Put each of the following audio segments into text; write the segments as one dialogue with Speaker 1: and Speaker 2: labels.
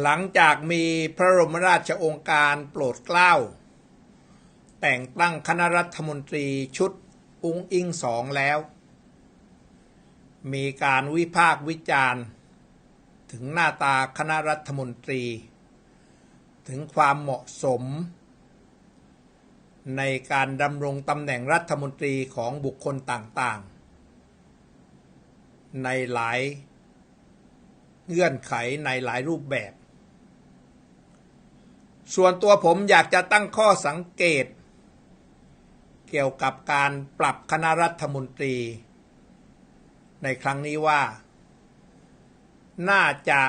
Speaker 1: หลังจากมีพระบรมราชโองการโปรดเกล้า แต่งตั้งคณะรัฐมนตรีชุดอุ้งอิงสองแล้ว มีการวิพากษ์วิจารณ์ ถึงหน้าตาคณะรัฐมนตรี ถึงความเหมาะสม ในการดำรงตำแหน่งรัฐมนตรีของบุคคลต่างๆ ในหลายเงื่อนไขในหลายรูปแบบ ส่วนตัวผมอยากจะตั้งข้อสังเกต เกี่ยวกับการปรับคณะรัฐมนตรี ในครั้งนี้ว่า น่าจะ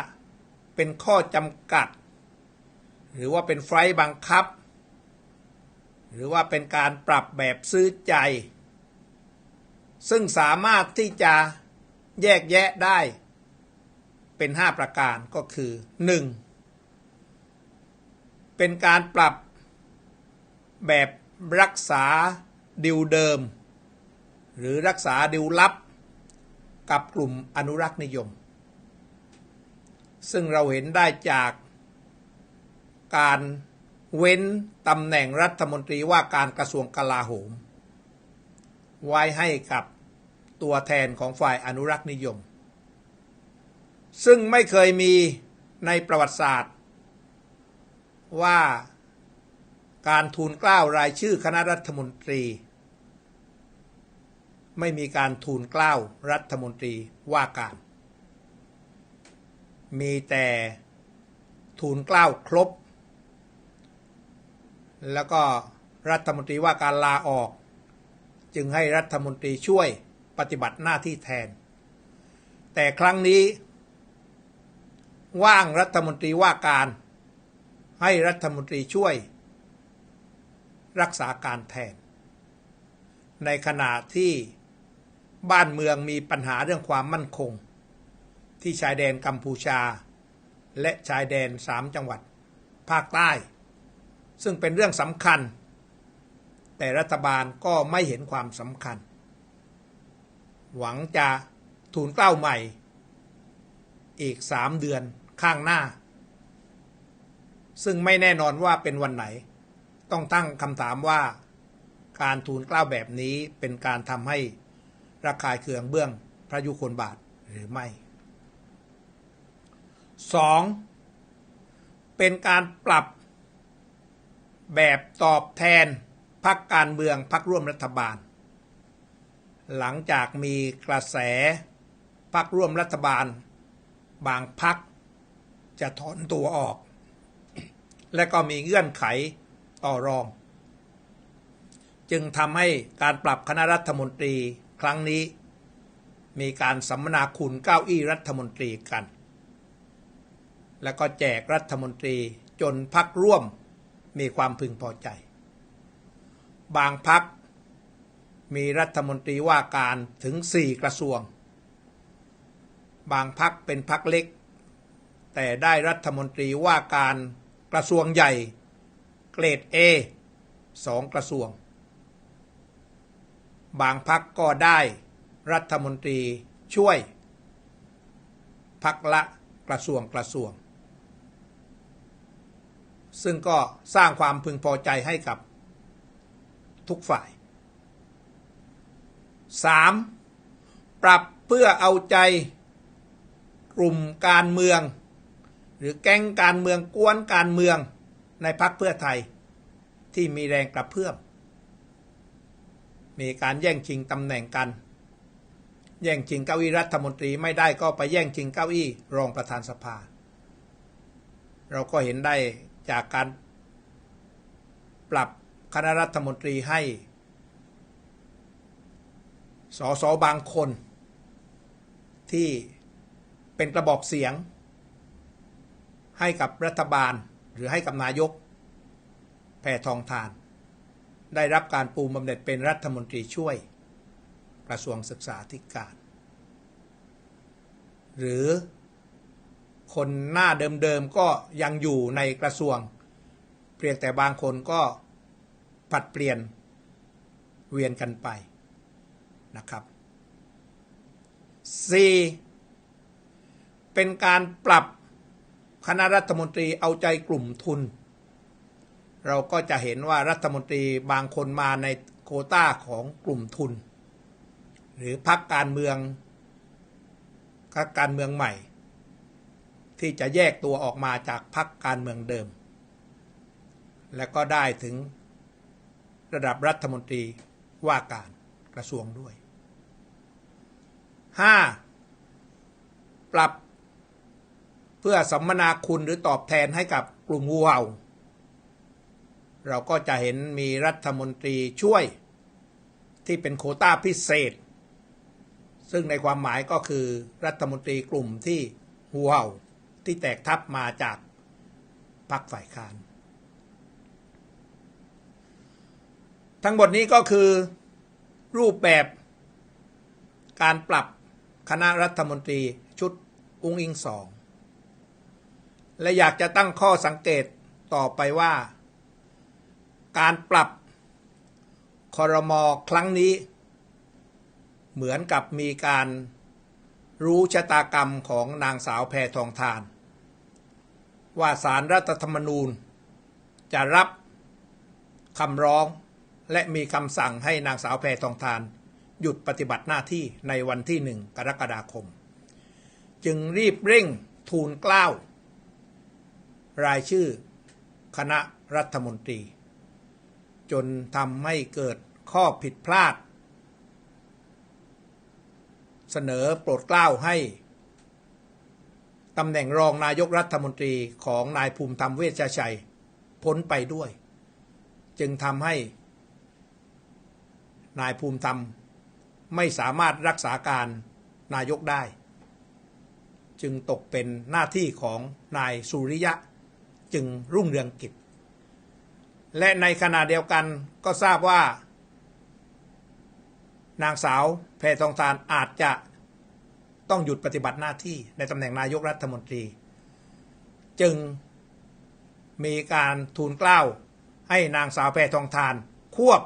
Speaker 1: เป็นข้อจำกัด หรือว่าเป็นไฟล์บังคับ หรือว่าเป็นการปรับแบบซื้อใจ ซึ่งสามารถที่จะแยกแยะได้ เป็น 5 ประการก็คือ 1. เป็นการปรับแบบรักษาดิวเดิม หรือรักษาดิวลับ กับกลุ่มอนุรักษ์นิยม ซึ่งเราเห็นได้จากการเว้นตำแหน่งรัฐมนตรีว่าการกระทรวงกลาโหม ไว้ให้กับตัวแทนของฝ่ายอนุรักษ์นิยม ซึ่งไม่เคยมีในประวัติศาสตร์ ว่าการทูลเกล้ารายชื่อคณะรัฐมนตรี ไม่มีการทูลเกล้ารัฐมนตรีว่าการ มีแต่ทูลเกล้าครบ แล้วก็รัฐมนตรีว่าการลาออก จึงให้รัฐมนตรีช่วยปฏิบัติหน้าที่แทน แต่ครั้งนี้ ว่างรัฐมนตรีว่าการ ให้รัฐมนตรีช่วย รักษาการแทน ในขณะที่บ้านเมืองมีปัญหาเรื่องความมั่นคง ที่ชายแดนกัมพูชา และชายแดนสามจังหวัด ภาคใต้ ซึ่งเป็นเรื่องสำคัญ แต่รัฐบาลก็ไม่เห็นความสำคัญ หวังจะทูลเกล้าใหม่ อีกสามเดือนข้างหน้า ซึ่งไม่แน่นอนว่าเป็นวันไหน ต้องตั้งคำถามว่า การทูลกล้าวแบบนี้เป็นการทำให้ระคายเคืองเบื้องพระยุคลบาทหรือไม่ 2. เป็นการปรับแบบตอบแทนพักการเมืองพักร่วมรัฐบาล หลังจากมีกระแสพักร่วมรัฐบาล บางพักจะถอนตัวออก และก็มีเงื่อนไขต่อรอง จึงทำให้การปรับคณะรัฐมนตรีครั้งนี้ มีการสัมมนาคุณเก้าอี้รัฐมนตรีกัน แล้วก็แจกรัฐมนตรีจนพักร่วมมีความพึงพอใจ บางพักมีรัฐมนตรีว่าการถึงสี่กระทรวง บางพักเป็นพักเล็ก แต่ได้รัฐมนตรีว่าการ กระทรวงใหญ่ เกรด A สองกระทรวง บางพักก็ได้รัฐมนตรีช่วยพักละกระทรวงกระทรวง ซึ่งก็สร้างความพึงพอใจให้กับทุกฝ่าย 3. ปรับเพื่อเอาใจกลุ่มการเมือง หรือแก๊งการเมืองกวนการเมืองในพักเพื่อไทย ที่มีแรงกระเพื่อมมีการแย่งชิงตำแหน่งกัน แย่งชิงเก้าอี้รัฐมนตรีไม่ได้ก็ไปแย่งชิงเก้าอี้รองประธานสภา เราก็เห็นได้จากการปรับคณะรัฐมนตรีให้สสบางคนที่เป็นกระบอกเสียง ให้กับรัฐบาลหรือให้กับนายก แพทองทาน ได้รับการปูบำเหน็จเป็นรัฐมนตรีช่วย กระทรวงศึกษาธิการ หรือคนหน้าเดิมๆก็ยังอยู่ในกระทรวง เพียงแต่บางคนก็ผัดเปลี่ยนเวียนกันไปนะครับ 4. เป็นการปรับ คณะรัฐมนตรีเอาใจกลุ่มทุน เราก็จะเห็นว่ารัฐมนตรีบางคนมาในโคต้าของกลุ่มทุน หรือพรรคการเมืองพรรคการเมืองใหม่ ที่จะแยกตัวออกมาจากพรรคการเมืองเดิม และก็ได้ถึงระดับรัฐมนตรีว่าการกระทรวงด้วย 5. ปรับ เพื่อสัมมนาคุณหรือตอบแทนให้กับกลุ่มงูเห่า เราก็จะเห็นมีรัฐมนตรีช่วยที่เป็นโคต้าพิเศษ ซึ่งในความหมายก็คือรัฐมนตรีกลุ่มที่หูเห่าที่แตกทับมาจากพรรคฝ่ายค้าน ทั้งหมดนี้ก็คือรูปแบบการปรับคณะรัฐมนตรีชุดอุ้งอิงสอง และอยากจะตั้งข้อสังเกตต่อไปว่า การปรับคอรมอครั้งนี้ เหมือนกับมีการรู้ชะตากรรมของนางสาวแพทองทาน ว่าสารรัฐธรรมนูญ จะรับคำร้องและมีคำสั่งให้นางสาวแพทองทาน หยุดปฏิบัติหน้าที่ในวันที่หนึ่งกรกฎาคม จึงรีบเร่งทูลเกล้า รายชื่อ คณะรัฐมนตรี จนทำให้เกิดข้อผิดพลาด เสนอโปรดเกล้าให้ตำแหน่งรองนายกรัฐมนตรีของนายภูมิธรรมเวชชัย พ้นไปด้วย จึงทำให้ นายภูมิธรรมไม่สามารถรักษาการนายกได้ จึงตกเป็นหน้าที่ของนายสุริยะ จึงรุ่งเรืองกิจ และในขณะเดียวกันก็ทราบว่า นางสาวแพทองทานอาจจะต้องหยุดปฏิบัติหน้าที่ในตำแหน่งนายกรัฐมนตรี จึงมีการทูลเกล้าให้นางสาวแพทองทาน ควบ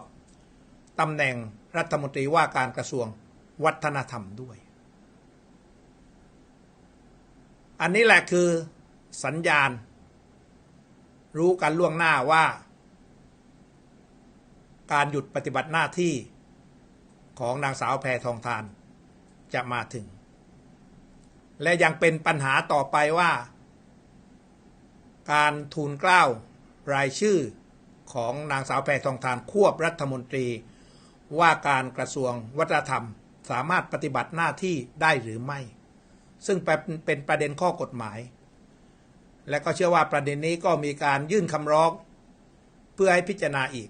Speaker 1: ตำแหน่งรัฐมนตรีว่าการกระทรวงวัฒนธรรมด้วย อันนี้แหละคือสัญญาณ รู้กันล่วงหน้าว่า การหยุดปฏิบัติหน้าที่ของนางสาวแพทองทานจะมาถึง และยังเป็นปัญหาต่อไปว่า การทูลเกล้ารายชื่อของนางสาวแพทองทานควบรัฐมนตรี ว่าการกระทรวงวัฒนธรรมสามารถปฏิบัติหน้าที่ได้หรือไม่ ซึ่งเป็นประเด็นข้อกฎหมาย และก็เชื่อว่าประเด็นนี้ก็มีการยื่นคำร้อง เพื่อให้พิจารณาอีก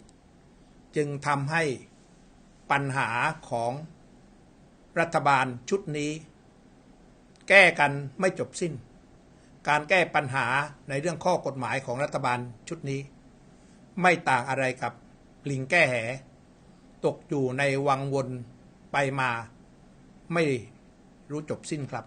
Speaker 1: จึงทำให้ปัญหาของรัฐบาลชุดนี้ แก้กันไม่จบสิ้น การแก้ปัญหาในเรื่องข้อกฎหมายของรัฐบาลชุดนี้ ไม่ต่างอะไรกับลิงแก้แห ตกอยู่ในวังวนไปมาไม่รู้จบสิ้นครับ